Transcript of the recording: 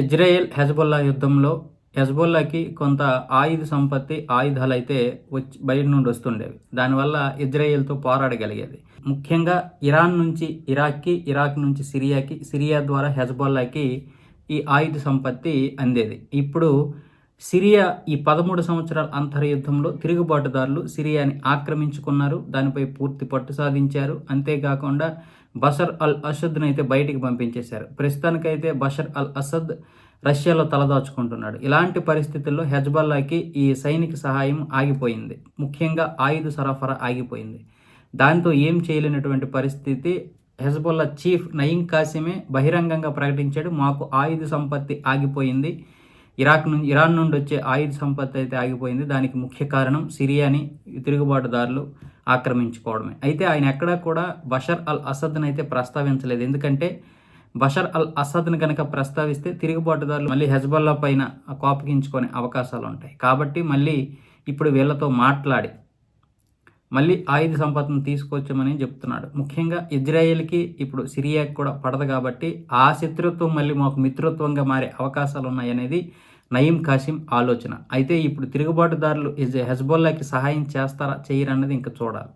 Israel Hezbollah యుద్ధంలో హెజ్బొల్లాకి కొంత ఆయుధ సంపత్తి ఆయుధాలు అయితే వచ్చి బయట నుండి వస్తుండేవి. దానివల్ల ఇజ్రాయెల్తో పోరాడగలిగేది. ముఖ్యంగా ఇరాన్ నుంచి ఇరాక్కి ఇరాక్ నుంచి సిరియాకి సిరియా ద్వారా హెజ్బొల్లాకి ఈ ఆయుధ సంపత్తి అందేది. ఇప్పుడు సిరియా ఈ పదమూడు సంవత్సరాల అంతర్యుద్ధంలో తిరుగుబాటుదారులు సిరియాని ఆక్రమించుకున్నారు. దానిపై పూర్తి పట్టు సాధించారు. అంతేకాకుండా బషర్ అల్ అసద్ను అయితే బయటికి పంపించేశారు. ప్రస్తుతానికైతే బషర్ అల్ అసద్ రష్యాలో తలదాచుకుంటున్నాడు. ఇలాంటి పరిస్థితుల్లో హెజ్బల్లాకి ఈ సైనిక సహాయం ఆగిపోయింది. ముఖ్యంగా ఆయుధ సరఫరా ఆగిపోయింది. దాంతో ఏం చేయలేనటువంటి పరిస్థితి హెజ్బల్లా చీఫ్ నయీం కాసిమే బహిరంగంగా ప్రకటించాడు. మాకు ఆయుధ సంపత్తి ఆగిపోయింది. ఇరాక్ నుంచి ఇరాన్ నుండి వచ్చే ఆయుధ సంపత్తి అయితే ఆగిపోయింది. దానికి ముఖ్య కారణం సిరియాని తిరుగుబాటుదారులు ఆక్రమించుకోవడమే. అయితే ఆయన ఎక్కడా కూడా బషర్ అల్ అసద్ని అయితే ప్రస్తావించలేదు. ఎందుకంటే బషర్ అల్ అసద్ని కనుక ప్రస్తావిస్తే తిరుగుబాటుదారులు మళ్ళీ హెజ్బల్లా పైన కోపగించుకునే అవకాశాలు ఉంటాయి. కాబట్టి మళ్ళీ ఇప్పుడు వీళ్ళతో మాట్లాడి మళ్ళీ ఆయుధ సంపదను తీసుకొచ్చామని చెప్తున్నాడు. ముఖ్యంగా ఇజ్రాయెల్కి ఇప్పుడు సిరియాకి కూడా పడదు కాబట్టి ఆ శత్రుత్వం మళ్ళీ మాకు మిత్రత్వంగా మారే అవకాశాలు ఉన్నాయనేది నయీం కాసిం ఆలోచన. అయితే ఇప్పుడు తిరుగుబాటుదారులు హెజ్బొల్లాకి సహాయం చేస్తారా చేయరన్నది ఇంకా చూడాలి.